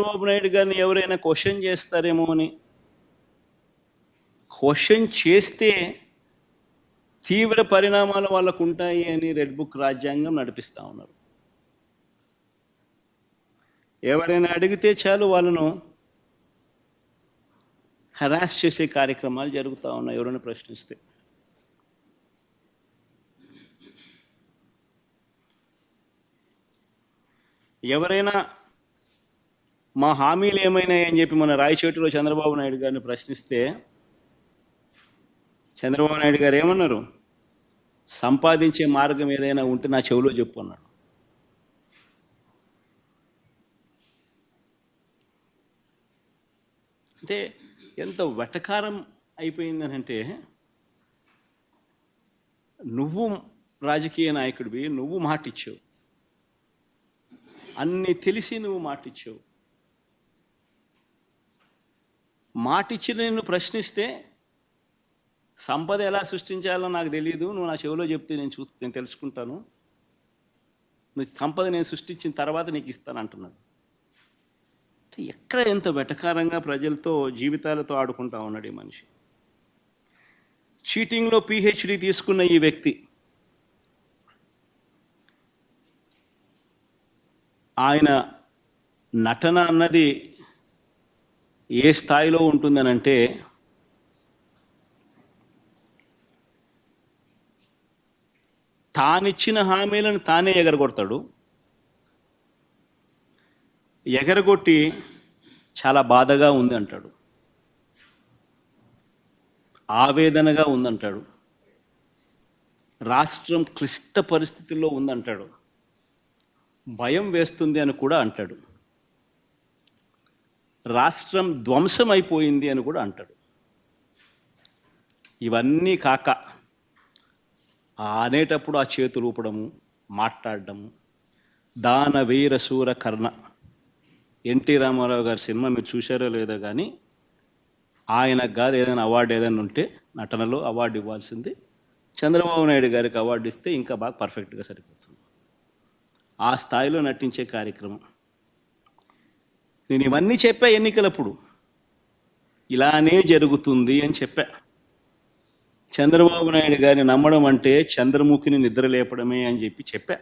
చంద్రబాబు నాయుడు గారిని ఎవరైనా క్వశ్చన్ చేస్తారేమో అని. క్వశ్చన్ చేస్తే తీవ్ర పరిణామాలు వాళ్ళకు ఉంటాయి అని రెడ్ బుక్ రాజ్యాంగం నడిపిస్తూ ఉన్నారు. ఎవరైనా అడిగితే చాలు వాళ్ళను హరాస్ చేసే కార్యక్రమాలు జరుగుతూ ఉన్నాయి ఎవరైనా ప్రశ్నిస్తే. ఎవరైనా మా హామీలు ఏమైనాయి అని చెప్పి మన రాయచోటిలో చంద్రబాబు నాయుడు గారిని ప్రశ్నిస్తే చంద్రబాబు నాయుడు గారు ఏమన్నారు? సంపాదించే మార్గం ఏదైనా ఉంటే నా చెవిలో చెప్పు అన్నాడు. అంటే ఎంత వెటకారం అయిపోయిందనంటే నువ్వు రాజకీయ నాయకుడివి నువ్వు మాటిచ్చావు. అన్ని తెలిసి నువ్వు మాటిచ్చావు. మాటిచ్చిన నిన్ను ప్రశ్నిస్తే సంపద ఎలా సృష్టించాలో నాకు తెలియదు నువ్వు నా చెవిలో చెప్తే నేను చూ నేను తెలుసుకుంటాను. నువ్వు సంపద నేను సృష్టించిన తర్వాత నీకు ఇస్తాను అంటున్నాడు. ఎక్కడ ఎంత వెటకారంగా ప్రజలతో జీవితాలతో ఆడుకుంటా ఉన్నాడు ఈ మనిషి. చీటింగ్లో పిహెచ్డి తీసుకున్న ఈ వ్యక్తి ఆయన నటన అన్నది ఏ స్థాయిలో ఉంటుందనంటే తానిచ్చిన హామీలను తానే ఎగరగొడతాడు. ఎగరగొట్టి చాలా బాధగా ఉంది అంటాడు ఆవేదనగా ఉందంటాడు. రాష్ట్రం క్లిష్ట పరిస్థితుల్లో ఉందంటాడు. భయం వేస్తుంది అని కూడా అంటాడు. రాష్ట్రం ధ్వంసం అయిపోయింది అని కూడా అంటాడు. ఇవన్నీ కాక అనేటప్పుడు ఆ చేతులు ఊపడము మాట్లాడడము దాన వీర సూర కర్ణ. ఎన్టీ రామారావు గారి సినిమా మీరు చూశారో లేదో కానీ ఆయనకు కాదు ఏదైనా అవార్డు ఏదైనా ఉంటే నటనలో అవార్డు ఇవ్వాల్సింది చంద్రబాబు నాయుడు గారికి అవార్డు ఇస్తే ఇంకా బాగా పర్ఫెక్ట్గా సరిపోతుంది. ఆ స్థాయిలో నటించే కార్యక్రమం. నేను ఇవన్నీ చెప్పా ఎన్నికలప్పుడు. ఇలానే జరుగుతుంది అని చెప్పా. చంద్రబాబు నాయుడు గారిని నమ్మడం అంటే చంద్రముఖిని నిద్ర లేపడమే అని చెప్పి చెప్పా.